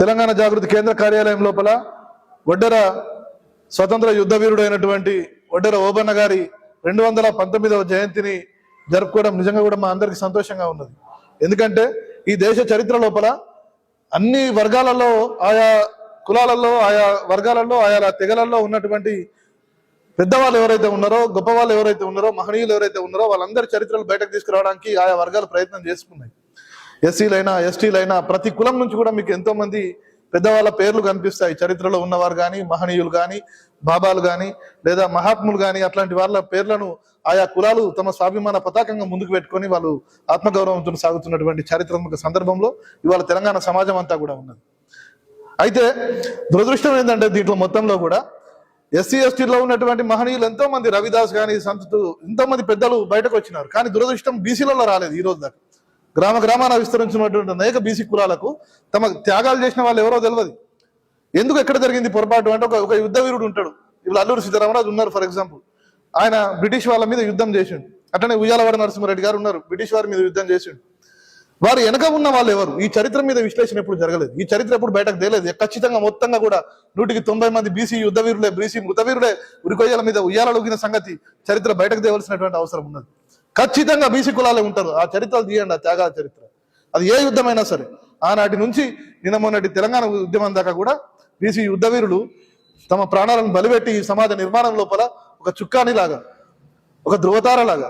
తెలంగాణ జాగృతి కేంద్ర కార్యాలయం లోపల వడ్డర స్వతంత్ర యుద్ధ వీరుడైనటువంటి ఒడ్డెర ఓబన్న గారి రెండు వందల పంతొమ్మిదవ జయంతిని జరుపుకోవడం నిజంగా కూడా మా అందరికి సంతోషంగా ఉన్నది. ఎందుకంటే ఈ దేశ చరిత్ర లోపల అన్ని వర్గాలలో ఆయా కులాలలో ఆయా వర్గాలలో ఆయా తెగలలో ఉన్నటువంటి పెద్దవాళ్ళు ఎవరైతే ఉన్నారో గొప్ప వాళ్ళు ఎవరైతే ఉన్నారో మహనీయులు ఎవరైతే ఉన్నారో వాళ్ళందరి చరిత్రలు బయటకు తీసుకురావడానికి ఆయా వర్గాలు ప్రయత్నం చేసుకున్నాయి. ఎస్సీలైనా ఎస్టీలైనా ప్రతి కులం నుంచి కూడా మీకు ఎంతో మంది పెద్దవాళ్ళ పేర్లు కనిపిస్తాయి. చరిత్రలో ఉన్నవారు కానీ మహనీయులు కానీ బాబాలు కానీ లేదా మహాత్ములు కానీ అట్లాంటి వాళ్ళ పేర్లను ఆయా కులాలు తమ స్వాభిమాన పతాకంగా ముందుకు పెట్టుకొని వాళ్ళు ఆత్మగౌరవంతో సాగుతున్నటువంటి చారిత్రాత్మక సందర్భంలో ఇవాళ తెలంగాణ సమాజం అంతా కూడా ఉన్నది. అయితే దురదృష్టం ఏంటంటే దీంట్లో మొత్తంలో కూడా ఎస్సీ ఎస్టీలో ఉన్నటువంటి మహనీయులు ఎంతో మంది రవిదాస్ కానీ సంతు ఎంతో మంది పెద్దలు బయటకు వచ్చినారు. కానీ దురదృష్టం బీసీలలో రాలేదు ఈ రోజు దాకా. గ్రామ గ్రామాన విస్తరించినటువంటి అనేక బీసీ కులాలకు తమ త్యాగాలు చేసిన వాళ్ళు ఎవరో తెలియదు ఎందుకు ఎక్కడ జరిగింది పొరపాటు అంటే ఒక ఒక యుద్ధ వీరుడు ఉంటాడు. ఇప్పుడు అల్లూరు సీతారామరాజు ఉన్నారు ఫర్ ఎగ్జాంపుల్. ఆయన బ్రిటిష్ వాళ్ళ మీద యుద్ధం చేసిండు. అట్లనే ఉయ్యాలవాడ నరసింహారెడ్డి గారు ఉన్నారు బ్రిటిష్ వారి మీద యుద్ధం చేసిండు. వారు వెనక ఉన్న వాళ్ళు ఎవరు? ఈ చరిత్ర మీద విశ్లేషణ ఎప్పుడు జరగలేదు. ఈ చరిత్ర ఎప్పుడు బయటకు తేలేదు. ఖచ్చితంగా మొత్తంగా కూడా నూటికి తొంభై మంది బీసీ యుద్ధ వీరులే బీసీ మృతవీరులే ఉరికొయ్యల మీద ఉయ్యాలలుగిన సంగతి చరిత్ర బయటకు తేవలసినటువంటి అవసరం ఉన్నది. ఖచ్చితంగా బీసీ కులాలే ఉంటారు. ఆ చరిత్రలు తీయండి ఆ త్యాగాల చరిత్ర. అది ఏ యుద్ధమైనా సరే. ఆనాటి నుంచి నిన్న మొన్నటి తెలంగాణ ఉద్యమం దాకా కూడా బీసీ యుద్ధవీరులు తమ ప్రాణాలను బలిపెట్టి ఈ సమాజ నిర్మాణం లోపల ఒక చుక్కానిలాగా ఒక ధృవతారలాగా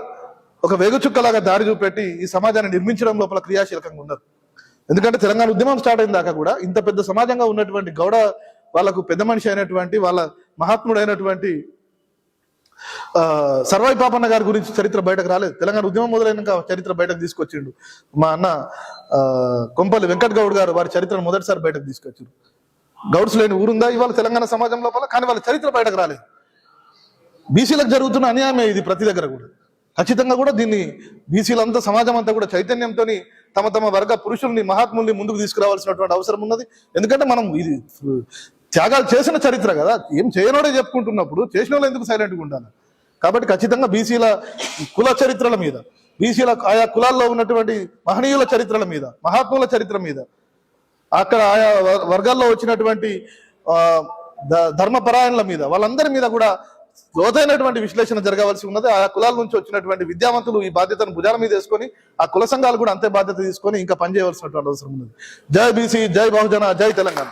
ఒక వేగుచుక్కలాగా దారి చూపెట్టి ఈ సమాజాన్ని నిర్మించడం లోపల క్రియాశీలకంగా ఉన్నారు. ఎందుకంటే తెలంగాణ ఉద్యమం స్టార్ట్ అయిన దాకా కూడా ఇంత పెద్ద సమాజంగా ఉన్నటువంటి గౌడ వాళ్ళకు పెద్ద మనిషి అయినటువంటి వాళ్ళ మహాత్ముడైనటువంటి సర్వాయి పాపన్న గారి గురించి చరిత్ర బయటకు రాలేదు. తెలంగాణ ఉద్యమం మొదలైనాక చరిత్ర బయటకు తీసుకొచ్చిండు. మా అన్న ఆ, కొంపల్లి వెంకట్ గౌడ్ గారు వారి చరిత్రను మొదటిసారి బయటకు తీసుకొచ్చారు గౌడ్స్ లేని ఊరుందా? ఇవాళ తెలంగాణ సమాజం లోపల? కానీ వాళ్ళ చరిత్ర బయటకు రాలేదు. బీసీలకు జరుగుతున్న అన్యాయమే ఇది ప్రతి దగ్గర కూడా. ఖచ్చితంగా కూడా దీన్ని బీసీలంతా సమాజం అంతా కూడా చైతన్యంతో తమ తమ వర్గ పురుషుల్ని మహాత్ముల్ని ముందుకు తీసుకురావాల్సినటువంటి అవసరం ఉన్నది. ఎందుకంటే మనం ఇది త్యాగాలు చేసిన చరిత్ర కదా. ఏం చేయనోడే చెప్పుకుంటున్నప్పుడు చేసిన వాళ్ళు ఎందుకు సైలెంట్గా ఉండాలి? కాబట్టి ఖచ్చితంగా బీసీల కుల చరిత్రల మీద బీసీల ఆయా కులాల్లో ఉన్నటువంటి మహనీయుల చరిత్రల మీద మహాత్ముల చరిత్ర మీద అక్కడ ఆయా వ- వర్గాల్లో వచ్చినటువంటి ఆ, ధర్మపరాయణల మీద వాళ్ళందరి మీద కూడా లోతైనటువంటి విశ్లేషణ జరగవలసి ఉన్నది. ఆయా కులాల నుంచి వచ్చినటువంటి విద్యావంతులు ఈ బాధ్యతను భుజాల మీద వేసుకొని ఆ కుల సంఘాలు కూడా అంతే బాధ్యత తీసుకొని ఇంకా పనిచేయవలసినటువంటి అవసరం ఉన్నది. జై బీసీ జై బహుజన జై తెలంగాణ.